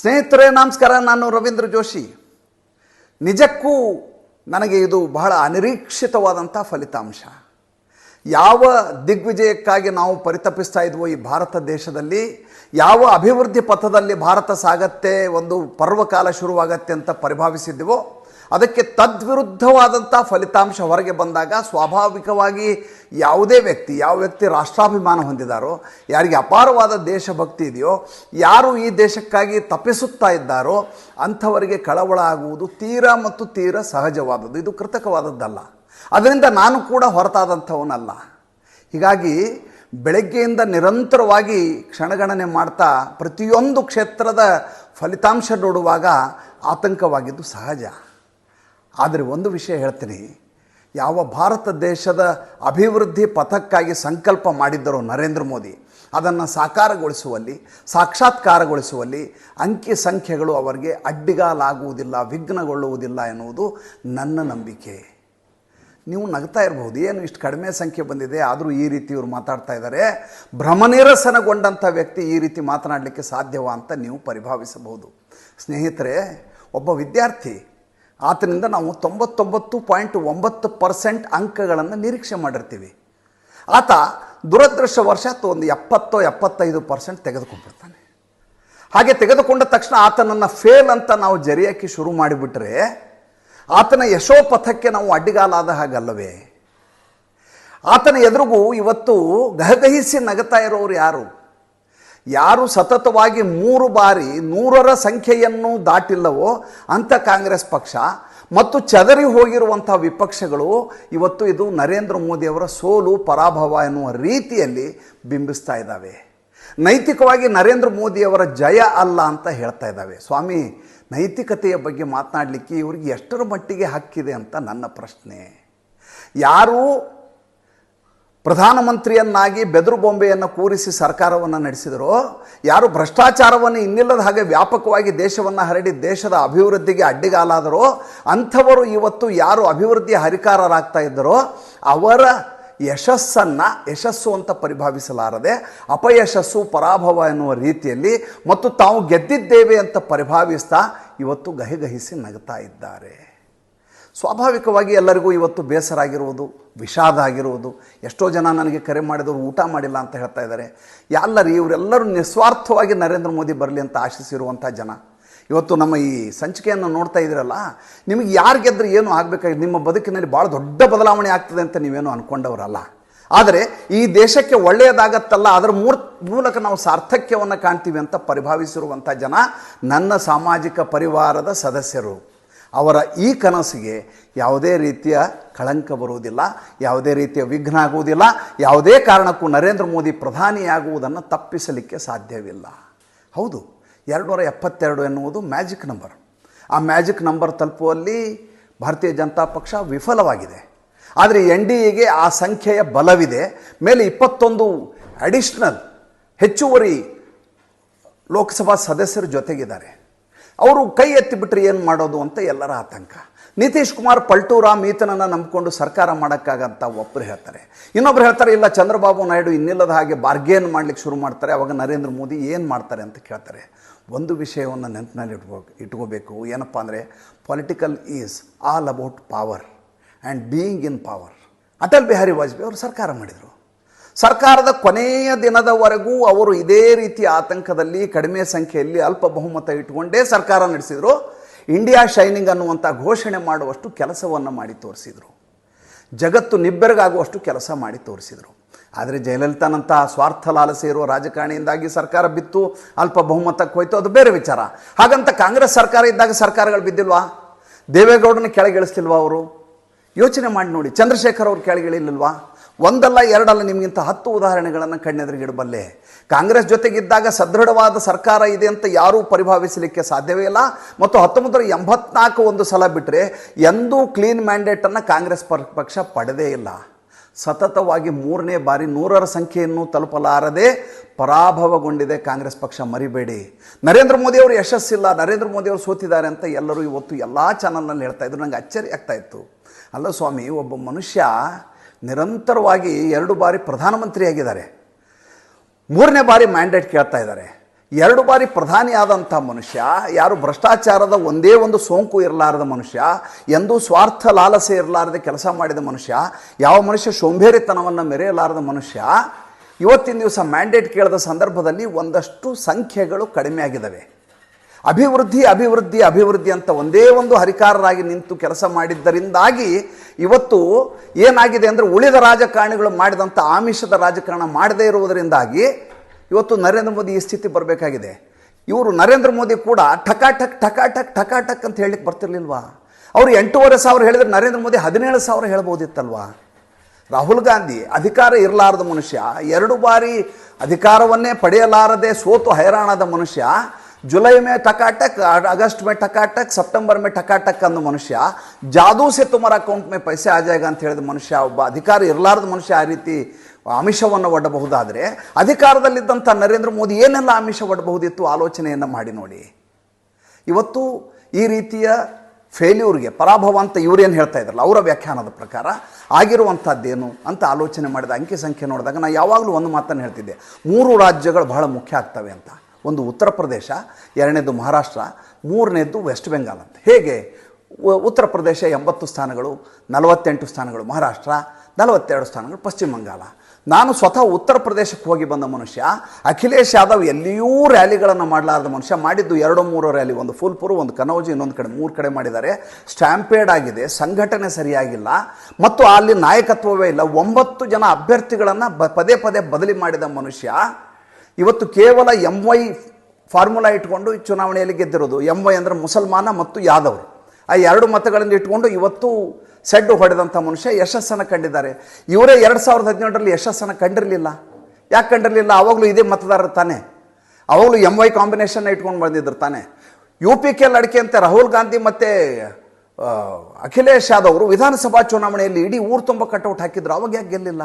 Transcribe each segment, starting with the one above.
ಸ್ನೇಹಿತರೇ, ನಮಸ್ಕಾರ. ನಾನು ರವೀಂದ್ರ ಜೋಶಿ. ನಿಜಕ್ಕೂ ನನಗೆ ಇದು ಬಹಳ ಅನಿರೀಕ್ಷಿತವಾದಂಥ ಫಲಿತಾಂಶ. ಯಾವ ದಿಗ್ವಿಜಯಕ್ಕಾಗಿ ನಾವು ಪರಿತಪಿಸ್ತಾ ಇದ್ವೋ ಈ ಭಾರತ ದೇಶದಲ್ಲಿ, ಯಾವ ಅಭಿವೃದ್ಧಿ ಪಥದಲ್ಲಿ ಭಾರತ ಸಾಗತ್ತೆ, ಒಂದು ಪರ್ವಕಾಲ ಶುರುವಾಗತ್ತೆ ಅಂತ ಪರಿಭಾವಿಸಿದ್ವೋ ಅದಕ್ಕೆ ತದ್ವಿರುದ್ಧವಾದಂಥ ಫಲಿತಾಂಶ ಹೊರಗೆ ಬಂದಾಗ ಸ್ವಾಭಾವಿಕವಾಗಿ ಯಾವುದೇ ವ್ಯಕ್ತಿ, ಯಾವ ವ್ಯಕ್ತಿ ರಾಷ್ಟ್ರಾಭಿಮಾನ ಹೊಂದಿದಾರೋ, ಯಾರಿಗೆ ಅಪಾರವಾದ ದೇಶಭಕ್ತಿ ಇದೆಯೋ, ಯಾರು ಈ ದೇಶಕ್ಕಾಗಿ ತಪ್ಪಿಸುತ್ತಾ ಇದ್ದಾರೋ, ಅಂಥವರಿಗೆ ಕಳವಳ ಆಗುವುದು ತೀರಾ ಮತ್ತು ತೀರ ಸಹಜವಾದದ್ದು. ಇದು ಕೃತಕವಾದದ್ದಲ್ಲ. ಅದರಿಂದ ನಾನು ಕೂಡ ಹೊರತಾದಂಥವನಲ್ಲ. ಹೀಗಾಗಿ ಬೆಳಗ್ಗೆಯಿಂದ ನಿರಂತರವಾಗಿ ಕ್ಷಣಗಣನೆ ಮಾಡ್ತಾ ಪ್ರತಿಯೊಂದು ಕ್ಷೇತ್ರದ ಫಲಿತಾಂಶ ನೋಡುವಾಗ ಆತಂಕವಾಗಿದ್ದು ಸಹಜ. ಆದರೆ ಒಂದು ವಿಷಯ ಹೇಳ್ತೀನಿ. ಯಾವ ಭಾರತ ದೇಶದ ಅಭಿವೃದ್ಧಿ ಪಥಕ್ಕಾಗಿ ಸಂಕಲ್ಪ ಮಾಡಿದ್ದರು ನರೇಂದ್ರ ಮೋದಿ, ಅದನ್ನು ಸಾಕಾರಗೊಳಿಸುವಲ್ಲಿ, ಸಾಕ್ಷಾತ್ಕಾರಗೊಳಿಸುವಲ್ಲಿ ಅಂಕಿ ಸಂಖ್ಯೆಗಳು ಅವರಿಗೆ ಅಡ್ಡಿಗಾಲಾಗುವುದಿಲ್ಲ, ವಿಘ್ನಗೊಳ್ಳುವುದಿಲ್ಲ ಎನ್ನುವುದು ನನ್ನ ನಂಬಿಕೆ. ನೀವು ನಗ್ತಾ ಇರಬಹುದು, ಏನು ಇಷ್ಟು ಕಡಿಮೆ ಸಂಖ್ಯೆ ಬಂದಿದೆ, ಆದರೂ ಈ ರೀತಿ ಇವರು ಮಾತಾಡ್ತಾ ಇದ್ದಾರೆ ಭ್ರಮನಿರಸನಗೊಂಡಂಥ ವ್ಯಕ್ತಿ ಈ ರೀತಿ ಮಾತನಾಡಲಿಕ್ಕೆ ಸಾಧ್ಯವಾ ಅಂತ ನೀವು ಪರಿಭಾವಿಸಬಹುದು. ಸ್ನೇಹಿತರೆ, ಒಬ್ಬ ವಿದ್ಯಾರ್ಥಿ ಆತನಿಂದ ನಾವು ತೊಂಬತ್ತೊಂಬತ್ತು ಪಾಯಿಂಟ್ ಒಂಬತ್ತು ಪರ್ಸೆಂಟ್ ಅಂಕಗಳನ್ನು ನಿರೀಕ್ಷೆ ಮಾಡಿರ್ತೀವಿ. ಆತ ದುರದೃಷ್ಟವಶಾತ್ ಒಂದು ಎಪ್ಪತ್ತೋ ಎಪ್ಪತ್ತೈದು ಪರ್ಸೆಂಟ್ ತೆಗೆದುಕೊಂಡಿರ್ತಾನೆ ಹಾಗೆ ತೆಗೆದುಕೊಂಡ ತಕ್ಷಣ ಆತನನ್ನು ಫೇಲ್ ಅಂತ ನಾವು ಜರಿಯಕ್ಕೆ ಶುರು ಮಾಡಿಬಿಟ್ರೆ ಆತನ ಯಶೋಪಥಕ್ಕೆ ನಾವು ಅಡ್ಡಿಗಾಲಾದ ಹಾಗಲ್ಲವೇ? ಆತನ ಎದುರಿಗೂ ಇವತ್ತು ಗಹಗಹಿಸಿ ನಗತಾ ಇರೋರು ಯಾರು? ಯಾರು ಸತತವಾಗಿ ಮೂರು ಬಾರಿ ನೂರರ ಸಂಖ್ಯೆಯನ್ನು ದಾಟಿಲ್ಲವೋ ಅಂಥ ಕಾಂಗ್ರೆಸ್ ಪಕ್ಷ ಮತ್ತು ಚದರಿ ಹೋಗಿರುವಂಥ ವಿಪಕ್ಷಗಳು, ಇವತ್ತು ಇದು ನರೇಂದ್ರ ಮೋದಿಯವರ ಸೋಲು, ಪರಾಭವ ಎನ್ನುವ ರೀತಿಯಲ್ಲಿ ಬಿಂಬಿಸ್ತಾ ಇದ್ದಾವೆ. ನೈತಿಕವಾಗಿ ನರೇಂದ್ರ ಮೋದಿಯವರ ಜಯ ಅಲ್ಲ ಅಂತ ಹೇಳ್ತಾ ಇದ್ದಾವೆ. ಸ್ವಾಮಿ, ನೈತಿಕತೆಯ ಬಗ್ಗೆ ಮಾತನಾಡಲಿಕ್ಕೆ ಇವರಿಗೆ ಎಷ್ಟರ ಮಟ್ಟಿಗೆ ಹಕ್ಕಿದೆ ಅಂತ ನನ್ನ ಪ್ರಶ್ನೆ. ಯಾರು ಪ್ರಧಾನಮಂತ್ರಿಯನ್ನಾಗಿ ಬೆದರು ಬೊಂಬೆಯನ್ನು ಕೂರಿಸಿ ಸರ್ಕಾರವನ್ನು ನಡೆಸಿದರೋ, ಯಾರು ಭ್ರಷ್ಟಾಚಾರವನ್ನು ಇನ್ನಿಲ್ಲದ ಹಾಗೆ ವ್ಯಾಪಕವಾಗಿ ದೇಶವನ್ನು ಹರಡಿ ದೇಶದ ಅಭಿವೃದ್ಧಿಗೆ ಅಡ್ಡಿಗಾಲಾದರೋ, ಅಂಥವರು ಇವತ್ತು ಯಾರು ಅಭಿವೃದ್ಧಿಯ ಹರಿಕಾರರಾಗ್ತಾ ಇದ್ದರೋ, ಅವರ ಯಶಸ್ಸನ್ನು, ಯಶಸ್ಸು ಅಂತ ಪರಿಭಾವಿಸಲಾರದೆ, ಅಪಯಶಸ್ಸು, ಪರಾಭವ ಎನ್ನುವ ರೀತಿಯಲ್ಲಿ ಮತ್ತು ತಾವು ಗೆದ್ದಿದ್ದೇವೆ ಅಂತ ಪರಿಭಾವಿಸ್ತಾ ಇವತ್ತು ಗಹಿಗಹಿಸಿ ನಗ್ತಾ ಇದ್ದಾರೆ. ಸ್ವಾಭಾವಿಕವಾಗಿ ಎಲ್ಲರಿಗೂ ಇವತ್ತು ಬೇಸರ ಆಗಿರುವುದು, ವಿಷಾದ ಆಗಿರುವುದು. ಎಷ್ಟೋ ಜನ ನನಗೆ ಕರೆ ಮಾಡಿದವರು ಊಟ ಮಾಡಿಲ್ಲ ಅಂತ ಹೇಳ್ತಾ ಇದ್ದಾರೆ. ಎಲ್ಲರಿ ಇವರೆಲ್ಲರೂ ನಿಸ್ವಾರ್ಥವಾಗಿ ನರೇಂದ್ರ ಮೋದಿ ಬರಲಿ ಅಂತ ಆಶಿಸಿರುವಂಥ ಜನ. ಇವತ್ತು ನಮ್ಮ ಈ ಸಂಚಿಕೆಯನ್ನು ನೋಡ್ತಾ ಇದ್ದೀರಲ್ಲ, ನಿಮಗೆ ಯಾರು ಏನು ಆಗಬೇಕಾಗಿ ನಿಮ್ಮ ಬದುಕಿನಲ್ಲಿ ಭಾಳ ದೊಡ್ಡ ಬದಲಾವಣೆ ಆಗ್ತದೆ ಅಂತ ನೀವೇನು ಅಂದ್ಕೊಂಡವರಲ್ಲ ಆದರೆ ಈ ದೇಶಕ್ಕೆ ಒಳ್ಳೆಯದಾಗತ್ತಲ್ಲ, ಅದರ ಮೂರ್, ಮೂಲಕ ನಾವು ಸಾರ್ಥಕ್ಯವನ್ನು ಕಾಣ್ತೀವಿ ಅಂತ ಪರಿಭಾವಿಸಿರುವಂಥ ಜನ ನನ್ನ ಸಾಮಾಜಿಕ ಪರಿವಾರದ ಸದಸ್ಯರು. ಅವರ ಈ ಕನಸಿಗೆ ಯಾವುದೇ ರೀತಿಯ ಕಳಂಕ ಬರುವುದಿಲ್ಲ, ಯಾವುದೇ ರೀತಿಯ ವಿಘ್ನ ಆಗುವುದಿಲ್ಲ, ಯಾವುದೇ ಕಾರಣಕ್ಕೂ ನರೇಂದ್ರ ಮೋದಿ ಪ್ರಧಾನಿಯಾಗುವುದನ್ನು ತಪ್ಪಿಸಲಿಕ್ಕೆ ಸಾಧ್ಯವಿಲ್ಲ. ಹೌದು ಎರಡುನೂರ ಎಪ್ಪತ್ತೆರಡು ಎನ್ನುವುದು ಮ್ಯಾಜಿಕ್ ನಂಬರ್. ಆ ಮ್ಯಾಜಿಕ್ ನಂಬರ್ ತಲುಪುವಲ್ಲಿ ಭಾರತೀಯ ಜನತಾ ಪಕ್ಷ ವಿಫಲವಾಗಿದೆ. ಆದರೆ ಎನ್ ಡಿ ಎಗೆ ಆ ಸಂಖ್ಯೆಯ ಬಲವಿದೆ. ಮೇಲೆ ಇಪ್ಪತ್ತೊಂದು ಅಡಿಷ್ನಲ್ ಹೆಚ್ಚುವರಿ ಲೋಕಸಭಾ ಸದಸ್ಯರ ಜೊತೆಗಿದ್ದಾರೆ. ಅವರು ಕೈ ಎತ್ತಿಬಿಟ್ರೆ ಏನು ಮಾಡೋದು ಅಂತ ಎಲ್ಲರ ಆತಂಕ. ನಿತೀಶ್ ಕುಮಾರ್ ಪಲ್ಟೂರಾಮ್ ಈತನನ್ನು ನಂಬಿಕೊಂಡು ಸರ್ಕಾರ ಮಾಡೋಕ್ಕಾಗಂತ ಒಬ್ಬರು ಹೇಳ್ತಾರೆ. ಇನ್ನೊಬ್ರು ಹೇಳ್ತಾರೆ, ಇಲ್ಲ, ಚಂದ್ರಬಾಬು ನಾಯ್ಡು ಇನ್ನಿಲ್ಲದ ಹಾಗೆ ಬಾರ್ಗೇನ್ ಮಾಡ್ಲಿಕ್ಕೆ ಶುರು ಮಾಡ್ತಾರೆ. ಅವಾಗ ನರೇಂದ್ರ ಮೋದಿ ಏನು ಮಾಡ್ತಾರೆ ಅಂತ ಕೇಳ್ತಾರೆ. ಒಂದು ವಿಷಯವನ್ನು ನೆನಪಿನಲ್ಲಿ ಇಟ್ಕೋ, ಇಟ್ಕೋಬೇಕು. ಏನಪ್ಪ ಅಂದರೆ political is all about power and being in power Atal Bihari Vajpayee ಅವರು ಸರ್ಕಾರ ಮಾಡಿದರು. ಸರ್ಕಾರದ ಕೊನೆಯ ದಿನದವರೆಗೂ ಅವರು ಇದೇ ರೀತಿ ಆತಂಕದಲ್ಲಿ ಕಡಿಮೆ ಸಂಖ್ಯೆಯಲ್ಲಿ ಅಲ್ಪ ಬಹುಮತ ಇಟ್ಟುಕೊಂಡೇ ಸರ್ಕಾರ ನಡೆಸಿದರು. ಇಂಡಿಯಾ ಶೈನಿಂಗ್ ಅನ್ನುವಂಥ ಘೋಷಣೆ ಮಾಡುವಷ್ಟು ಕೆಲಸವನ್ನು ಮಾಡಿ ತೋರಿಸಿದರು. ಜಗತ್ತು ನಿಬ್ಬೆರಗಾಗುವಷ್ಟು ಕೆಲಸ ಮಾಡಿ ತೋರಿಸಿದರು. ಆದರೆ ಜಯಲಲಿತಾನಂತಹ ಸ್ವಾರ್ಥ ಲಾಲಸೆ ಇರುವ ರಾಜಕಾರಣಿಯಿಂದಾಗಿ ಸರ್ಕಾರ ಬಿತ್ತು, ಅಲ್ಪ ಬಹುಮತಕ್ಕೆ ಹೋಯ್ತು, ಅದು ಬೇರೆ ವಿಚಾರ. ಹಾಗಂತ ಕಾಂಗ್ರೆಸ್ ಸರ್ಕಾರ ಇದ್ದಾಗ ಸರ್ಕಾರಗಳು ಬಿದ್ದಿಲ್ವಾ? ದೇವೇಗೌಡನ ಕೆಳಗಿಳಿಸ್ತಿಲ್ವಾ ಅವರು? ಯೋಚನೆ ಮಾಡಿ ನೋಡಿ, ಚಂದ್ರಶೇಖರ್ ಅವ್ರು ಕೆಳಗಿಳಿಲಿಲ್ವಾ ಒಂದಲ್ಲ ಎರಡಲ್ಲ ನಿಮಗಿಂತ ಹತ್ತು ಉದಾಹರಣೆಗಳನ್ನು ಕಣ್ಣೆದುರಿಗಿಡಬಲ್ಲೆ ಕಾಂಗ್ರೆಸ್ ಜೊತೆಗಿದ್ದಾಗ ಸದೃಢವಾದ ಸರ್ಕಾರ ಇದೆ ಅಂತ ಯಾರೂ ಪರಿಭಾವಿಸಲಿಕ್ಕೆ ಸಾಧ್ಯವೇ ಇಲ್ಲ. ಮತ್ತು ಹತ್ತೊಂಬತ್ತು ನೂರ ಎಂಬತ್ನಾಲ್ಕು ಒಂದು ಸಲ ಬಿಟ್ಟರೆ ಎಂದೂ ಕ್ಲೀನ್ ಮ್ಯಾಂಡೇಟನ್ನು ಕಾಂಗ್ರೆಸ್ ಪಕ್ಷ ಪಡೆದೇ ಇಲ್ಲ. ಸತತವಾಗಿ ಮೂರನೇ ಬಾರಿ ನೂರರ ಸಂಖ್ಯೆಯನ್ನು ತಲುಪಲಾರದೆ ಪರಾಭವಗೊಂಡಿದೆ ಕಾಂಗ್ರೆಸ್ ಪಕ್ಷ, ಮರಿಬೇಡಿ. ನರೇಂದ್ರ ಮೋದಿಯವರು ಯಶಸ್ಸಿಲ್ಲ, ನರೇಂದ್ರ ಮೋದಿಯವರು ಸೋತಿದ್ದಾರೆ ಅಂತ ಎಲ್ಲರೂ ಇವತ್ತು ಎಲ್ಲ ಚಾನಲ್ನಲ್ಲಿ ಹೇಳ್ತಾ ಇದ್ರು. ನನಗೆ ಅಚ್ಚರಿ ಆಗ್ತಾ ಇತ್ತು. ಅಲ್ಲ ಸ್ವಾಮಿ, ಒಬ್ಬ ಮನುಷ್ಯ ನಿರಂತರವಾಗಿ ಎರಡು ಬಾರಿ ಪ್ರಧಾನಮಂತ್ರಿಯಾಗಿದ್ದಾರೆ. ಮೂರನೇ ಬಾರಿ ಮ್ಯಾಂಡೇಟ್ ಕೇಳ್ತಾ ಇದ್ದಾರೆ. ಎರಡು ಬಾರಿ ಪ್ರಧಾನಿ ಆದಂಥ ಮನುಷ್ಯ, ಯಾರು ಭ್ರಷ್ಟಾಚಾರದ ಒಂದೇ ಒಂದು ಸೋಂಕು ಇರಲಾರದ ಮನುಷ್ಯ, ಎಂದೂ ಸ್ವಾರ್ಥ ಲಾಲಸೆ ಇರಲಾರದೆ ಕೆಲಸ ಮಾಡಿದ ಮನುಷ್ಯ, ಯಾವ ಮನುಷ್ಯ ಸೋಂಬೇರಿತನವನ್ನು ಮೆರೆಯಲಾರದ ಮನುಷ್ಯ, ಇವತ್ತಿನ ದಿವಸ ಮ್ಯಾಂಡೇಟ್ ಕೇಳಿದ ಸಂದರ್ಭದಲ್ಲಿ ಒಂದಷ್ಟು ಸಂಖ್ಯೆಗಳು ಕಡಿಮೆ ಆಗಿದ್ದಾವೆ ಅಭಿವೃದ್ಧಿ ಅಭಿವೃದ್ಧಿ ಅಭಿವೃದ್ಧಿ ಅಂತ ಒಂದೇ ಒಂದು ಹರಿಕಾರರಾಗಿ ನಿಂತು ಕೆಲಸ ಮಾಡಿದ್ದರಿಂದಾಗಿ ಇವತ್ತು ಏನಾಗಿದೆ ಅಂದರೆ ಉಳಿದ ರಾಜಕಾರಣಿಗಳು ಮಾಡಿದಂಥ ಆಮಿಷದ ರಾಜಕಾರಣ ಮಾಡದೇ ಇರುವುದರಿಂದಾಗಿ ಇವತ್ತು ನರೇಂದ್ರ ಮೋದಿ ಈ ಸ್ಥಿತಿ ಬರಬೇಕಾಗಿದೆ. ಇವರು ನರೇಂದ್ರ ಮೋದಿ ಕೂಡ ಠಕಾಠಕ್ ಠಕಾಠಕ್ ಠಕಾಠಕ್ ಅಂತ ಹೇಳಲಿಕ್ಕೆ ಬರ್ತಿರ್ಲಿಲ್ವಾ? ಅವರು ಎಂಟೂವರೆ ಸಾವಿರ ಹೇಳಿದ್ರೆ ನರೇಂದ್ರ ಮೋದಿ ಹದಿನೇಳು ಸಾವಿರ ಹೇಳ್ಬೋದಿತ್ತಲ್ವಾ? ರಾಹುಲ್ ಗಾಂಧಿ ಅಧಿಕಾರ ಇರಲಾರದ ಮನುಷ್ಯ, ಎರಡು ಬಾರಿ ಅಧಿಕಾರವನ್ನೇ ಪಡೆಯಲಾರದೆ ಸೋತು ಹೈರಾಣದ ಮನುಷ್ಯ ಜುಲೈ ಮೇ ಟಕಾಟಕ್ ಅಗಸ್ಟ್ ಮೇ ಟಕಾಟಕ್, ಸೆಪ್ಟೆಂಬರ್ ಮೇ ಟಕಾಟಕ್ ಅನ್ನೋ ಮನುಷ್ಯ, ಜಾದೂ ಸೆ ತುಮರ ಅಕೌಂಟ್ ಮೇ ಪೈಸೆ ಆಜಾಗ ಅಂತ ಹೇಳಿದ ಮನುಷ್ಯ, ಒಬ್ಬ ಅಧಿಕಾರ ಇರಲಾರದ ಮನುಷ್ಯ ಆ ರೀತಿ ಆಮಿಷವನ್ನು ಒಡ್ಡಬಹುದಾದರೆ ಅಧಿಕಾರದಲ್ಲಿದ್ದಂಥ ನರೇಂದ್ರ ಮೋದಿ ಏನೆಲ್ಲ ಆಮಿಷ ಒಡ್ಡಬಹುದಿತ್ತು ಆಲೋಚನೆಯನ್ನು ಮಾಡಿ ನೋಡಿ. ಇವತ್ತು ಈ ರೀತಿಯ ಫೇಲ್ಯೂರ್ಗೆ ಪರಾಭವ ಅಂತ ಇವರೇನು ಹೇಳ್ತಾ ಇದ್ರಲ್ಲ, ಅವರ ವ್ಯಾಖ್ಯಾನದ ಪ್ರಕಾರ ಆಗಿರುವಂಥದ್ದೇನು ಅಂತ ಆಲೋಚನೆ ಮಾಡಿದ ಅಂಕಿ ಸಂಖ್ಯೆ ನೋಡಿದಾಗ ನಾನು ಯಾವಾಗಲೂ ಒಂದು ಮಾತನ್ನು ಹೇಳ್ತಿದ್ದೆ, ಮೂರು ರಾಜ್ಯಗಳು ಬಹಳ ಮುಖ್ಯ ಆಗ್ತವೆ ಅಂತ. ಒಂದು ಉತ್ತರ ಪ್ರದೇಶ, ಎರಡನೇದು ಮಹಾರಾಷ್ಟ್ರ, ಮೂರನೇದು ವೆಸ್ಟ್ ಬೆಂಗಾಲ್ ಅಂತ. ಹೇಗೆ? ಉತ್ತರ ಪ್ರದೇಶ ಎಂಬತ್ತು ಸ್ಥಾನಗಳು, ನಲವತ್ತೆಂಟು ಸ್ಥಾನಗಳು ಮಹಾರಾಷ್ಟ್ರ, ನಲವತ್ತೆರಡು ಸ್ಥಾನಗಳು ಪಶ್ಚಿಮ ಬಂಗಾಳ. ನಾನು ಸ್ವತಃ ಉತ್ತರ ಪ್ರದೇಶಕ್ಕೆ ಹೋಗಿ ಬಂದ ಮನುಷ್ಯ, ಅಖಿಲೇಶ್ ಯಾದವ್ ಎಲ್ಲಿಯೂ ರ್ಯಾಲಿಗಳನ್ನು ಮಾಡಲಾರದ ಮನುಷ್ಯ, ಮಾಡಿದ್ದು ಎರಡು ಮೂರು ರ್ಯಾಲಿ, ಒಂದು ಫುಲ್ಪುರ್, ಒಂದು ಕನೌಜಿ, ಇನ್ನೊಂದು ಕಡೆ ಮೂರು ಕಡೆ ಮಾಡಿದ್ದಾರೆ. ಸ್ಟ್ಯಾಂಪೇಡ್ ಆಗಿದೆ, ಸಂಘಟನೆ ಸರಿಯಾಗಿಲ್ಲ, ಮತ್ತು ಅಲ್ಲಿ ನಾಯಕತ್ವವೇ ಇಲ್ಲ. ಒಂಬತ್ತು ಜನ ಅಭ್ಯರ್ಥಿಗಳನ್ನು ಪದೇ ಪದೇ ಬದಲಿ ಮಾಡಿದ ಮನುಷ್ಯ ಇವತ್ತು ಕೇವಲ ಎಂ ವೈ ಫಾರ್ಮುಲಾ ಇಟ್ಕೊಂಡು ಚುನಾವಣೆಯಲ್ಲಿ ಗೆದ್ದಿರೋದು. ಎಂ ವೈ ಅಂದರೆ ಮುಸಲ್ಮಾನ ಮತ್ತು ಯಾದವರು. ಆ ಎರಡು ಮತಗಳನ್ನು ಇಟ್ಕೊಂಡು ಇವತ್ತು ಸೆಡ್ಡು ಹೊಡೆದಂಥ ಮನುಷ್ಯ ಯಶಸ್ಸನ್ನು ಕಂಡಿದ್ದಾರೆ. ಇವರೇ ಎರಡು ಸಾವಿರದ ಹದಿನೇಳರಲ್ಲಿ ಯಶಸ್ಸನ್ನು ಕಂಡಿರಲಿಲ್ಲ. ಯಾಕೆ ಕಂಡಿರಲಿಲ್ಲ? ಅವಾಗಲೂ ಇದೇ ಮತದಾರರು ತಾನೇ. ಅವಾಗಲೂ ಎಂ ವೈ ಕಾಂಬಿನೇಷನ್ನ ಇಟ್ಕೊಂಡು ಬಂದಿದ್ರು ತಾನೆ. ಯು ಪಿ ಕೆ ಲಡಿಕೆ ಅಂತ ರಾಹುಲ್ ಗಾಂಧಿ ಮತ್ತು ಅಖಿಲೇಶ್ ಯಾದವ್ ಅವರು ವಿಧಾನಸಭಾ ಚುನಾವಣೆಯಲ್ಲಿ ಇಡೀ ಊರು ತುಂಬ ಕಟೌಟ್ ಹಾಕಿದ್ರು. ಅವಾಗ ಯಾಕೆ ಗೆಲ್ಲಿಲ್ಲ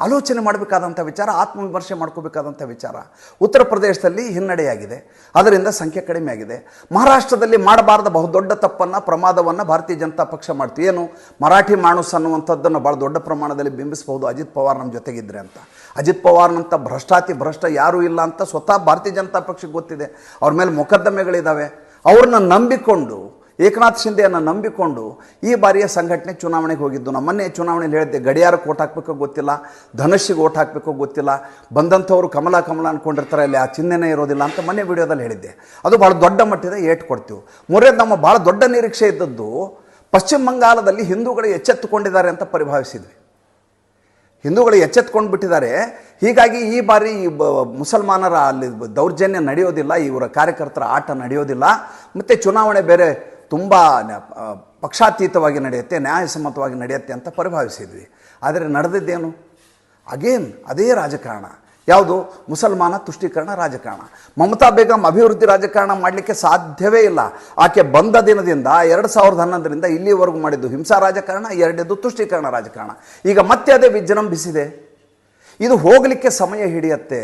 ಆಲೋಚನೆ ಮಾಡಬೇಕಾದಂಥ ವಿಚಾರ, ಆತ್ಮವಿಮರ್ಶೆ ಮಾಡ್ಕೋಬೇಕಾದಂಥ ವಿಚಾರ. ಉತ್ತರ ಪ್ರದೇಶದಲ್ಲಿ ಹಿನ್ನಡೆಯಾಗಿದೆ. ಅದರಿಂದ ಸಂಖ್ಯೆ ಕಡಿಮೆ ಆಗಿದೆ. ಮಹಾರಾಷ್ಟ್ರದಲ್ಲಿ ಮಾಡಬಾರದ ಬಹುದೊಡ್ಡ ತಪ್ಪನ್ನು, ಪ್ರಮಾದವನ್ನು ಭಾರತೀಯ ಜನತಾ ಪಕ್ಷ ಮಾಡ್ತೀವಿ ಏನು? ಮರಾಠಿ ಮಾಣುಸ್ ಅನ್ನುವಂಥದ್ದನ್ನು ಭಾಳ ದೊಡ್ಡ ಪ್ರಮಾಣದಲ್ಲಿ ಬಿಂಬಿಸಬಹುದು ಅಜಿತ್ ಪವಾರ್ ನಮ್ಮ ಜೊತೆಗಿದ್ರೆ ಅಂತ. ಅಜಿತ್ ಪವಾರ್ನಂಥ ಭ್ರಷ್ಟಾತಿ ಭ್ರಷ್ಟ ಯಾರೂ ಇಲ್ಲ ಅಂತ ಸ್ವತಃ ಭಾರತೀಯ ಜನತಾ ಪಕ್ಷಕ್ಕೆ ಗೊತ್ತಿದೆ. ಅವ್ರ ಮೇಲೆ ಮೊಕದ್ದಮೆಗಳಿದ್ದಾವೆ ಅವ್ರನ್ನ ನಂಬಿಕೊಂಡು ಏಕನಾಥ್ ಶಿಂದೆಯನ್ನು ನಂಬಿಕೊಂಡು ಈ ಬಾರಿಯ ಸಂಘಟನೆ ಚುನಾವಣೆಗೆ ಹೋಗಿದ್ದು. ನಮ್ಮನ್ನೇ ಮೊನ್ನೆ ಚುನಾವಣೆಯಲ್ಲಿ ಹೇಳಿದ್ದೆ ಗಡಿಯಾರಕ್ಕೆ ಓಟ್ ಹಾಕಬೇಕೋ ಗೊತ್ತಿಲ್ಲ, ಧನುಷ್ಗೆ ಓಟ್ ಹಾಕಬೇಕೋ ಗೊತ್ತಿಲ್ಲ, ಬಂದಂಥವ್ರು ಕಮಲ ಕಮಲ ಅಂದ್ಕೊಂಡಿರ್ತಾರೆ ಅಲ್ಲಿ ಆ ಚಿಹ್ನೆನೇ ಇರೋದಿಲ್ಲ ಅಂತ ಮೊನ್ನೆ ವಿಡಿಯೋದಲ್ಲಿ ಹೇಳಿದ್ದೆ. ಅದು ಭಾಳ ದೊಡ್ಡ ಮಟ್ಟದ, ಏಟ್ ಕೊಡ್ತೀವಿ. ಮೂರೇ ನಮ್ಮ ಭಾಳ ದೊಡ್ಡ ನಿರೀಕ್ಷೆ ಇದ್ದದ್ದು, ಪಶ್ಚಿಮ ಬಂಗಾಳದಲ್ಲಿ ಹಿಂದೂಗಳು ಎಚ್ಚೆತ್ತುಕೊಂಡಿದ್ದಾರೆ ಅಂತ ಪರಿಭಾವಿಸಿದ್ವಿ. ಹಿಂದೂಗಳು ಎಚ್ಚೆತ್ಕೊಂಡು ಬಿಟ್ಟಿದ್ದಾರೆ ಹೀಗಾಗಿ ಈ ಬಾರಿ ಈ ಬ, ಮುಸಲ್ಮಾನರ ಅಲ್ಲಿ ದೌರ್ಜನ್ಯ ನಡೆಯೋದಿಲ್ಲ, ಇವರ ಕಾರ್ಯಕರ್ತರ ಆಟ ನಡೆಯೋದಿಲ್ಲ. ಮತ್ತು ಚುನಾವಣೆ ಬೇರೆ ತುಂಬ ಪಕ್ಷಾತೀತವಾಗಿ ನಡೆಯುತ್ತೆ, ನ್ಯಾಯಸಮ್ಮತವಾಗಿ ನಡೆಯುತ್ತೆ ಅಂತ ಪರಿಭಾವಿಸಿದ್ವಿ. ಆದರೆ ನಡೆದಿದ್ದೇನು? ಅಗೇನ್ ಅದೇ ರಾಜಕಾರಣ. ಯಾವುದು? ಮುಸಲ್ಮಾನ ತುಷ್ಟೀಕರಣ ರಾಜಕಾರಣ. ಮಮತಾ ಬೇಗಂ ಅಭಿವೃದ್ಧಿ ರಾಜಕಾರಣ ಮಾಡಲಿಕ್ಕೆ ಸಾಧ್ಯವೇ ಇಲ್ಲ. ಆಕೆ ಬಂದ ದಿನದಿಂದ, ಎರಡು ಸಾವಿರದ ಹನ್ನೊಂದರಿಂದ ಇಲ್ಲಿವರೆಗೂ ಮಾಡಿದ್ದು ಹಿಂಸಾ ರಾಜಕಾರಣ, ಎರಡನೇದು ತುಷ್ಟೀಕರಣ ರಾಜಕಾರಣ. ಈಗ ಮತ್ತೆ ಅದೇ ವಿಜೃಂಭಿಸಿದೆ ಇದು ಹೋಗಲಿಕ್ಕೆ ಸಮಯ ಹಿಡಿಯತ್ತೆ.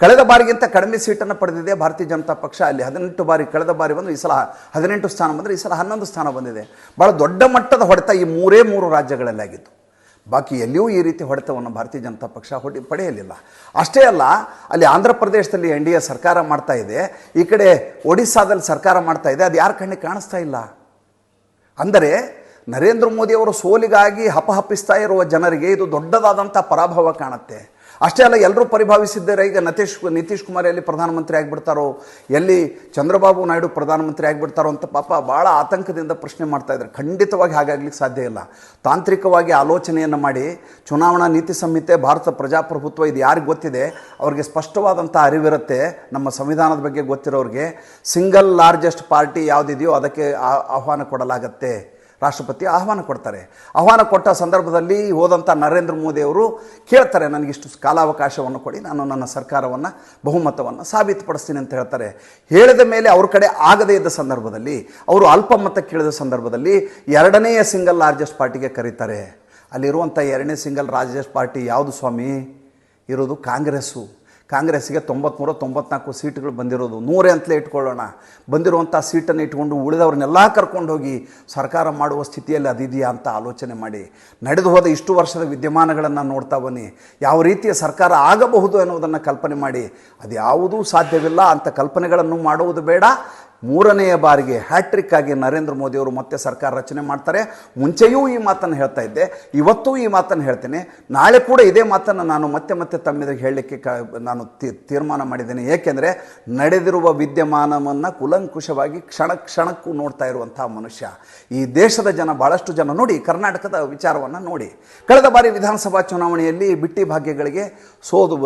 ಕಳೆದ ಬಾರಿಗಿಂತ ಕಡಿಮೆ ಸೀಟನ್ನು ಪಡೆದಿದೆ ಭಾರತೀಯ ಜನತಾ ಪಕ್ಷ. ಅಲ್ಲಿ ಹದಿನೆಂಟು ಬಾರಿ ಕಳೆದ ಬಾರಿ ಬಂದು ಈ ಸಲ ಹದಿನೆಂಟು ಸ್ಥಾನ ಬಂದರೆ ಈ ಸಲ ಹನ್ನೊಂದು ಸ್ಥಾನ ಬಂದಿದೆ. ಭಾಳ ದೊಡ್ಡ ಮಟ್ಟದ ಹೊಡೆತ ಈ ಮೂರೇ ಮೂರು ರಾಜ್ಯಗಳಲ್ಲಿ ಆಗಿತ್ತು ಬಾಕಿ ಎಲ್ಲಿಯೂ ಈ ರೀತಿ ಹೊಡೆತವನ್ನು ಭಾರತೀಯ ಜನತಾ ಪಕ್ಷ ಹೊಡಿ ಪಡೆಯಲಿಲ್ಲ. ಅಷ್ಟೇ ಅಲ್ಲ, ಅಲ್ಲಿ ಆಂಧ್ರ ಪ್ರದೇಶದಲ್ಲಿ ಎನ್ ಡಿ ಎ ಸರ್ಕಾರ ಮಾಡ್ತಾ ಇದೆ. ಈ ಕಡೆ ಒಡಿಸ್ಸಾದಲ್ಲಿ ಸರ್ಕಾರ ಮಾಡ್ತಾ ಇದೆ. ಅದು ಯಾರ ಕಣ್ಣಿಗೆ ಕಾಣಿಸ್ತಾ ಇಲ್ಲ. ಅಂದರೆ ನರೇಂದ್ರ ಮೋದಿಯವರು ಸೋಲಿಗಾಗಿ ಹಪಹಪ್ಪಿಸ್ತಾ ಇರುವ ಜನರಿಗೆ ಇದು ದೊಡ್ಡದಾದಂಥ ಪರಾಭವ ಕಾಣುತ್ತೆ. ಅಷ್ಟೇ ಅಲ್ಲ ಎಲ್ಲರೂ ಪರಿಭಾವಿಸಿದ್ದಾರೆ. ಈಗ ನತೀಶ್ ನಿತೀಶ್ ಕುಮಾರ್ ಎಲ್ಲಿ ಪ್ರಧಾನಮಂತ್ರಿ ಆಗಿಬಿಡ್ತಾರೋ, ಎಲ್ಲಿ ಚಂದ್ರಬಾಬು ನಾಯ್ಡು ಪ್ರಧಾನಮಂತ್ರಿ ಆಗಿಬಿಡ್ತಾರೋ ಅಂತ ಪಾಪ ಭಾಳ ಆತಂಕದಿಂದ ಪ್ರಶ್ನೆ ಮಾಡ್ತಾ ಇದ್ದಾರೆ. ಖಂಡಿತವಾಗಿ ಹಾಗಾಗ್ಲಿಕ್ಕೆ ಸಾಧ್ಯ ಇಲ್ಲ. ತಾಂತ್ರಿಕವಾಗಿ ಆಲೋಚನೆಯನ್ನು ಮಾಡಿ, ಚುನಾವಣಾ ನೀತಿ ಸಂಹಿತೆ, ಭಾರತ ಪ್ರಜಾಪ್ರಭುತ್ವ ಇದು ಯಾರಿಗೆ ಗೊತ್ತಿದೆ? ಅವ್ರಿಗೆ ಸ್ಪಷ್ಟವಾದಂಥ ಅರಿವಿರುತ್ತೆ. ನಮ್ಮ ಸಂವಿಧಾನದ ಬಗ್ಗೆ ಗೊತ್ತಿರೋರಿಗೆ, ಸಿಂಗಲ್ ಲಾರ್ಜೆಸ್ಟ್ ಪಾರ್ಟಿ ಯಾವುದಿದೆಯೋ ಅದಕ್ಕೆ ಆಹ್ವಾನ ಕೊಡಲಾಗತ್ತೆ. ರಾಷ್ಟ್ರಪತಿ ಆಹ್ವಾನ ಕೊಡ್ತಾರೆ. ಆಹ್ವಾನ ಕೊಟ್ಟ ಸಂದರ್ಭದಲ್ಲಿ ಹೋದಂಥ ನರೇಂದ್ರ ಮೋದಿಯವರು ಕೇಳ್ತಾರೆ ನನಗಿಷ್ಟು ಕಾಲಾವಕಾಶವನ್ನು ಕೊಡಿ, ನಾನು ನನ್ನ ಸರ್ಕಾರವನ್ನು, ಬಹುಮತವನ್ನು ಸಾಬೀತುಪಡಿಸ್ತೀನಿ ಅಂತ ಹೇಳ್ತಾರೆ. ಹೇಳಿದ ಮೇಲೆ ಅವ್ರ ಕಡೆ ಆಗದೇ ಇದ್ದ ಸಂದರ್ಭದಲ್ಲಿ, ಅವರು ಅಲ್ಪಮತ ಕೇಳಿದ ಸಂದರ್ಭದಲ್ಲಿ ಎರಡನೆಯ ಸಿಂಗಲ್ ಲಾರ್ಜೆಸ್ಟ್ ಪಾರ್ಟಿಗೆ ಕರೀತಾರೆ. ಅಲ್ಲಿರುವಂಥ ಎರಡನೇ ಸಿಂಗಲ್ ಲಾರ್ಜೆಸ್ಟ್ ಪಾರ್ಟಿ ಯಾವುದು ಸ್ವಾಮಿ? ಇರೋದು ಕಾಂಗ್ರೆಸ್ಸು. ಕಾಂಗ್ರೆಸ್ಸಿಗೆ ತೊಂಬತ್ತ್ಮೂರು ತೊಂಬತ್ನಾಲ್ಕು ಸೀಟ್ಗಳು ಬಂದಿರೋದು. ನೂರೇ ಅಂತಲೇ ಇಟ್ಕೊಳ್ಳೋಣ. ಬಂದಿರುವಂಥ ಸೀಟನ್ನು ಇಟ್ಕೊಂಡು ಉಳಿದವ್ರನ್ನೆಲ್ಲ ಕರ್ಕೊಂಡು ಹೋಗಿ ಸರ್ಕಾರ ಮಾಡುವ ಸ್ಥಿತಿಯಲ್ಲಿ ಅದಿದೆಯಾ ಅಂತ ಆಲೋಚನೆ ಮಾಡಿ. ನಡೆದು ಹೋದ ಇಷ್ಟು ವರ್ಷದ ವಿದ್ಯಮಾನಗಳನ್ನು ನೋಡ್ತಾ ಬನ್ನಿ. ಯಾವ ರೀತಿಯ ಸರ್ಕಾರ ಆಗಬಹುದು ಅನ್ನೋದನ್ನು ಕಲ್ಪನೆ ಮಾಡಿ. ಅದು ಯಾವುದೂ ಸಾಧ್ಯವಿಲ್ಲ. ಅಂತ ಕಲ್ಪನೆಗಳನ್ನು ಮಾಡುವುದು ಬೇಡ. ಮೂರನೆಯ ಬಾರಿಗೆ ಹ್ಯಾಟ್ರಿಕ್ ಆಗಿ ನರೇಂದ್ರ ಮೋದಿಯವರು ಮತ್ತೆ ಸರ್ಕಾರ ರಚನೆ ಮಾಡ್ತಾರೆ. ಮುಂಚೆಯೂ ಈ ಮಾತನ್ನು ಹೇಳ್ತಾ ಇದ್ದೆ. ಇವತ್ತೂ ಈ ಮಾತನ್ನು ಹೇಳ್ತೇನೆ. ನಾಳೆ ಕೂಡ ಇದೇ ಮಾತನ್ನು ನಾನು ಮತ್ತೆ ಮತ್ತೆ ತಮ್ಮೆದುರಿಗೆ ಹೇಳಲಿಕ್ಕೆ ಕ, ನಾನು ತೀರ್ಮಾನ ಮಾಡಿದ್ದೇನೆ. ಏಕೆಂದರೆ ನಡೆದಿರುವ ವಿದ್ಯಮಾನವನ್ನು ಕುಲಂಕುಷವಾಗಿ ಕ್ಷಣ ಕ್ಷಣಕ್ಕೂ ನೋಡ್ತಾ ಇರುವಂತಹ ಮನುಷ್ಯ. ಈ ದೇಶದ ಜನ ಭಾಳಷ್ಟು ಜನ ನೋಡಿ, ಕರ್ನಾಟಕದ ವಿಚಾರವನ್ನು ನೋಡಿ. ಕಳೆದ ಬಾರಿ ವಿಧಾನಸಭಾ ಚುನಾವಣೆಯಲ್ಲಿ ಬಿಟ್ಟಿ ಭಾಗ್ಯಗಳಿಗೆ ಸೋದು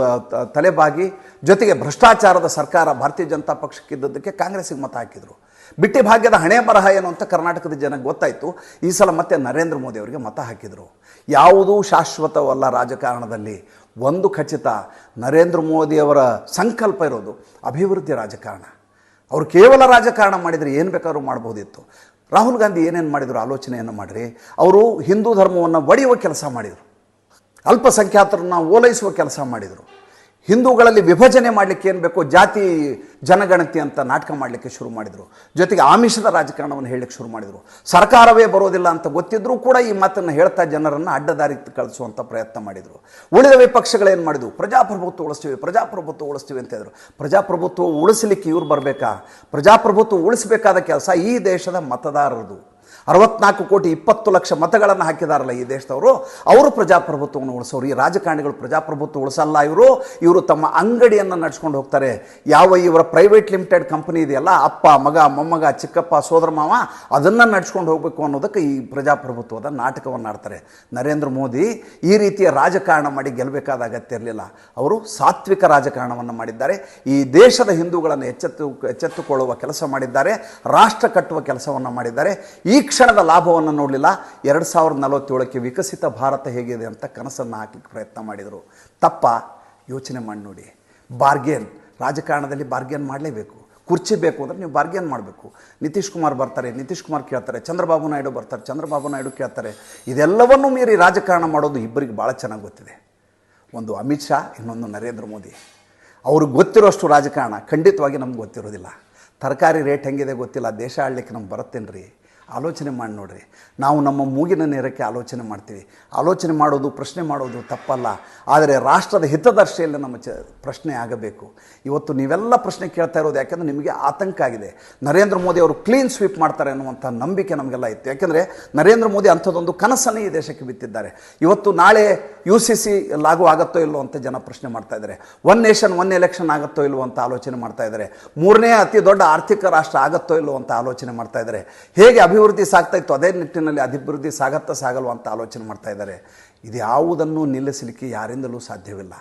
ತಲೆಬಾಗಿ ಜೊತೆಗೆ ಭ್ರಷ್ಟಾಚಾರದ ಸರ್ಕಾರ ಭಾರತೀಯ ಜನತಾ ಪಕ್ಷಕ್ಕಿದ್ದದ್ದಕ್ಕೆ ಕಾಂಗ್ರೆಸ್ಸಿಗೆ ಮತ ಹಾಕಿದರು. ಬಿಟ್ಟಿ ಭಾಗ್ಯದ ಹಣೆ ಬರಹ ಏನು ಅಂತ ಕರ್ನಾಟಕದ ಜನಕ್ಕೆ ಗೊತ್ತಾಯಿತು. ಈ ಸಲ ಮತ್ತೆ ನರೇಂದ್ರ ಮೋದಿ ಅವರಿಗೆ ಮತ ಹಾಕಿದರು. ಯಾವುದೂ ಶಾಶ್ವತವಲ್ಲ ರಾಜಕಾರಣದಲ್ಲಿ. ಒಂದು ಖಚಿತ, ನರೇಂದ್ರ ಮೋದಿಯವರ ಸಂಕಲ್ಪ ಇರೋದು ಅಭಿವೃದ್ಧಿ ರಾಜಕಾರಣ. ಅವರು ಕೇವಲ ರಾಜಕಾರಣ ಮಾಡಿದರೆ ಏನು ಬೇಕಾದ್ರೂ ಮಾಡ್ಬೋದಿತ್ತು. ರಾಹುಲ್ ಗಾಂಧಿ ಏನೇನು ಮಾಡಿದರು, ಆಲೋಚನೆಯನ್ನು ಮಾಡಿರಿ. ಅವರು ಹಿಂದೂ ಧರ್ಮವನ್ನು ಒಡೆಯುವ ಕೆಲಸ ಮಾಡಿದರು. ಅಲ್ಪಸಂಖ್ಯಾತರನ್ನ ಓಲೈಸುವ ಕೆಲಸ ಮಾಡಿದರು. ಹಿಂದೂಗಳಲ್ಲಿ ವಿಭಜನೆ ಮಾಡಲಿಕ್ಕೆ ಏನು ಬೇಕೋ ಜಾತಿ, ಜನಗಣತಿ ಅಂತ ನಾಟಕ ಮಾಡಲಿಕ್ಕೆ ಶುರು ಮಾಡಿದರು. ಜೊತೆಗೆ ಆಮಿಷದ ರಾಜಕಾರಣವನ್ನು ಹೇಳಲಿಕ್ಕೆ ಶುರು ಮಾಡಿದರು. ಸರ್ಕಾರವೇ ಬರೋದಿಲ್ಲ ಅಂತ ಗೊತ್ತಿದ್ದರೂ ಕೂಡ ಈ ಮಾತನ್ನು ಹೇಳ್ತಾ ಜನರನ್ನು ಅಡ್ಡದಾರಿ ಕಳಿಸುವಂಥ ಪ್ರಯತ್ನ ಮಾಡಿದರು. ಉಳಿದ ವಿಪಕ್ಷಗಳೇನು ಮಾಡಿದ್ರು ಪ್ರಜಾಪ್ರಭುತ್ವ ಉಳಿಸ್ತೀವಿ ಪ್ರಜಾಪ್ರಭುತ್ವ ಉಳಿಸ್ತೀವಿ ಅಂತ ಹೇಳಿದ್ರು. ಪ್ರಜಾಪ್ರಭುತ್ವ ಉಳಿಸಲಿಕ್ಕೆ ಇವ್ರು ಬರಬೇಕಾ? ಪ್ರಜಾಪ್ರಭುತ್ವ ಉಳಿಸಬೇಕಾದ ಕೆಲಸ ಈ ದೇಶದ ಮತದಾರರದು. ಅರವತ್ನಾಲ್ಕು ಕೋಟಿ ಇಪ್ಪತ್ತು ಲಕ್ಷ ಮತಗಳನ್ನು ಹಾಕಿದಾರಲ್ಲ ಈ ದೇಶದವರು. ಅವರು ಪ್ರಜಾಪ್ರಭುತ್ವವನ್ನು ಉಳಿಸೋರು. ಈ ರಾಜಕಾರಣಿಗಳು ಪ್ರಜಾಪ್ರಭುತ್ವ ಉಳಿಸಲ್ಲ ಇವರು. ಇವರು ತಮ್ಮ ಅಂಗಡಿಯನ್ನು ನಡೆಸ್ಕೊಂಡು ಹೋಗ್ತಾರೆ. ಯಾವ ಇವರ ಪ್ರೈವೇಟ್ ಲಿಮಿಟೆಡ್ ಕಂಪನಿ ಇದೆಯಲ್ಲ? ಅಪ್ಪ, ಮಗ, ಮೊಮ್ಮಗ, ಚಿಕ್ಕಪ್ಪ, ಸೋದರ ಮಾವ ಅದನ್ನು ನಡ್ಸ್ಕೊಂಡು ಹೋಗಬೇಕು ಅನ್ನೋದಕ್ಕೆ ಈ ಪ್ರಜಾಪ್ರಭುತ್ವದ ನಾಟಕವನ್ನು ಆಡ್ತಾರೆ. ನರೇಂದ್ರ ಮೋದಿ ಈ ರೀತಿಯ ರಾಜಕಾರಣ ಮಾಡಿ ಗೆಲ್ಲಬೇಕಾದ ಅಗತ್ಯ ಇರಲಿಲ್ಲ. ಅವರು ಸಾತ್ವಿಕ ರಾಜಕಾರಣವನ್ನು ಮಾಡಿದ್ದಾರೆ. ಈ ದೇಶದ ಹಿಂದೂಗಳನ್ನು ಎಚ್ಚೆತ್ತು, ಎಚ್ಚೆತ್ತುಕೊಳ್ಳುವ ಕೆಲಸ ಮಾಡಿದ್ದಾರೆ. ರಾಷ್ಟ್ರ ಕಟ್ಟುವ ಕೆಲಸವನ್ನು ಮಾಡಿದ್ದಾರೆ. ಈ ಕ್ಷಣದ ಲಾಭವನ್ನು ನೋಡಲಿಲ್ಲ. ಎರಡು ಸಾವಿರದ ನಲವತ್ತೇಳಕ್ಕೆ ವಿಕಸಿತ ಭಾರತ ಹೇಗಿದೆ ಅಂತ ಕನಸನ್ನು ಹಾಕಲಿಕ್ಕೆ ಪ್ರಯತ್ನ ಮಾಡಿದರು. ತಪ್ಪ. ಯೋಚನೆ ಮಾಡಿ ನೋಡಿ. ಬಾರ್ಗೇನ್. ರಾಜಕಾರಣದಲ್ಲಿ ಬಾರ್ಗೇನ್ ಮಾಡಲೇಬೇಕು. ಕುರ್ಚಿ ಬೇಕು ಅಂದರೆ ನೀವು ಬಾರ್ಗೇನ್ ಮಾಡಬೇಕು. ನಿತೀಶ್ ಕುಮಾರ್ ಬರ್ತಾರೆ, ನಿತೀಶ್ ಕುಮಾರ್ ಕೇಳ್ತಾರೆ, ಚಂದ್ರಬಾಬು ನಾಯ್ಡು ಬರ್ತಾರೆ, ಚಂದ್ರಬಾಬು ನಾಯ್ಡು ಕೇಳ್ತಾರೆ. ಇದೆಲ್ಲವನ್ನೂ ಮೀರಿ ರಾಜಕಾರಣ ಮಾಡೋದು ಇಬ್ಬರಿಗೆ ಭಾಳ ಚೆನ್ನಾಗಿ ಗೊತ್ತಿದೆ. ಒಂದು ಅಮಿತ್ ಶಾ, ಇನ್ನೊಂದು ನರೇಂದ್ರ ಮೋದಿ. ಅವ್ರಿಗೆ ಗೊತ್ತಿರೋಷ್ಟು ರಾಜಕಾರಣ ಖಂಡಿತವಾಗಿ ನಮ್ಗೆ ಗೊತ್ತಿರೋದಿಲ್ಲ. ತರಕಾರಿ ರೇಟ್ ಹೆಂಗಿದೆ ಗೊತ್ತಿಲ್ಲ. ದೇಶ ಆಳ್ಲಿಕ್ಕೆ ನಮ್ಗೆ ಬರುತ್ತೇನ್ರಿ. ಆಲೋಚನೆ ಮಾಡಿ ನೋಡ್ರಿ. ನಾವು ನಮ್ಮ ಮೂಗಿನ ನೇರಕ್ಕೆ ಆಲೋಚನೆ ಮಾಡ್ತೀವಿ. ಆಲೋಚನೆ ಮಾಡೋದು, ಪ್ರಶ್ನೆ ಮಾಡೋದು ತಪ್ಪಲ್ಲ. ಆದರೆ ರಾಷ್ಟ್ರದ ಹಿತದರ್ಶಿಯಲ್ಲಿ ನಮ್ಮ ಚ, ಪ್ರಶ್ನೆ ಆಗಬೇಕು. ಇವತ್ತು ನೀವೆಲ್ಲ ಪ್ರಶ್ನೆ ಕೇಳ್ತಾ ಇರೋದು ಯಾಕೆಂದರೆ ನಿಮಗೆ ಆತಂಕ ಆಗಿದೆ. ನರೇಂದ್ರ ಮೋದಿ ಅವರು ಕ್ಲೀನ್ ಸ್ವೀಪ್ ಮಾಡ್ತಾರೆ ಅನ್ನುವಂಥ ನಂಬಿಕೆ ನಮಗೆಲ್ಲ ಇತ್ತು. ಯಾಕೆಂದರೆ ನರೇಂದ್ರ ಮೋದಿ ಅಂಥದ್ದೊಂದು ಕನಸನ್ನು ಈ ದೇಶಕ್ಕೆ ಬಿತ್ತಿದ್ದಾರೆ. ಇವತ್ತು ನಾಳೆ ಯು ಸಿ ಸಿ ಲಾಗು ಆಗುತ್ತೋ ಇಲ್ಲೋ ಅಂತ ಜನ ಪ್ರಶ್ನೆ ಮಾಡ್ತಾ ಇದ್ದಾರೆ. ಒನ್ ನೇಷನ್ ಒನ್ ಎಲೆಕ್ಷನ್ ಆಗುತ್ತೋ ಇಲ್ಲೋ ಅಂತ ಆಲೋಚನೆ ಮಾಡ್ತಾ ಇದ್ದಾರೆ. ಮೂರನೇ ಅತಿ ದೊಡ್ಡ ಆರ್ಥಿಕ ರಾಷ್ಟ್ರ ಆಗುತ್ತೋ ಇಲ್ಲೋ ಅಂತ ಆಲೋಚನೆ ಮಾಡ್ತಾ ಇದ್ದಾರೆ. ಹೇಗೆ ಅಭಿವೃದ್ಧಿ ಸಾಗ್ತಾ ಇತ್ತು, ಅದೇ ನಿಟ್ಟಿನಲ್ಲಿ ಅಭಿವೃದ್ಧಿ ಸಾಗತ್ತಾ ಸಾಗಲ್ವ ಅಂತ ಆಲೋಚನೆ ಮಾಡ್ತಾ ಇದ್ದಾರೆ. ಇದು ಯಾವುದನ್ನು ನಿಲ್ಲಿಸಲಿಕ್ಕೆ ಯಾರಿಂದಲೂ ಸಾಧ್ಯವಿಲ್ಲ.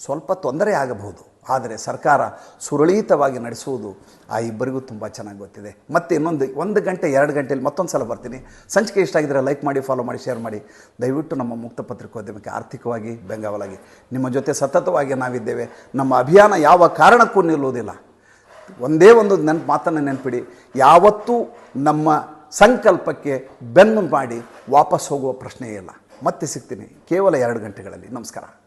ಸ್ವಲ್ಪ ತೊಂದರೆ ಆಗಬಹುದು, ಆದರೆ ಸರ್ಕಾರ ಸುರಳಿತವಾಗಿ ನಡೆಸುವುದು ಆ ಇಬ್ಬರಿಗೂ ತುಂಬ ಚೆನ್ನಾಗಿ ಗೊತ್ತಿದೆ. ಮತ್ತೆ ಇನ್ನೊಂದು, ಒಂದು ಗಂಟೆ, ಎರಡು ಗಂಟೆಯಲ್ಲಿ ಮತ್ತೊಂದು ಸಲ ಬರ್ತೀನಿ. ಸಂಚಿಕೆ ಇಷ್ಟ ಆಗಿದ್ರೆ ಲೈಕ್ ಮಾಡಿ, ಫಾಲೋ ಮಾಡಿ, ಶೇರ್ ಮಾಡಿ. ದಯವಿಟ್ಟು ನಮ್ಮ ಮುಕ್ತ ಪತ್ರಿಕೋದ್ಯಮಕ್ಕೆ ಆರ್ಥಿಕವಾಗಿ ಬೆಂಗಾವಲಾಗಿ. ನಿಮ್ಮ ಜೊತೆ ಸತತವಾಗಿ ನಾವಿದ್ದೇವೆ. ನಮ್ಮ ಅಭಿಯಾನ ಯಾವ ಕಾರಣಕ್ಕೂ ನಿಲ್ಲುವುದಿಲ್ಲ. ಒಂದೇ ಒಂದು ನೆನಪು ಮಾತನ್ನು ನೆನಪಿಡಿ. ಯಾವತ್ತೂ ನಮ್ಮ ಸಂಕಲ್ಪಕ್ಕೆ ಬೆನ್ನು ಮಾಡಿ ವಾಪಸ್ ಹೋಗುವ ಪ್ರಶ್ನೆಯೇ ಇಲ್ಲ. ಮತ್ತೆ ಸಿಗ್ತೀನಿ ಕೇವಲ ಎರಡು ಗಂಟೆಗಳಲ್ಲಿ. ನಮಸ್ಕಾರ.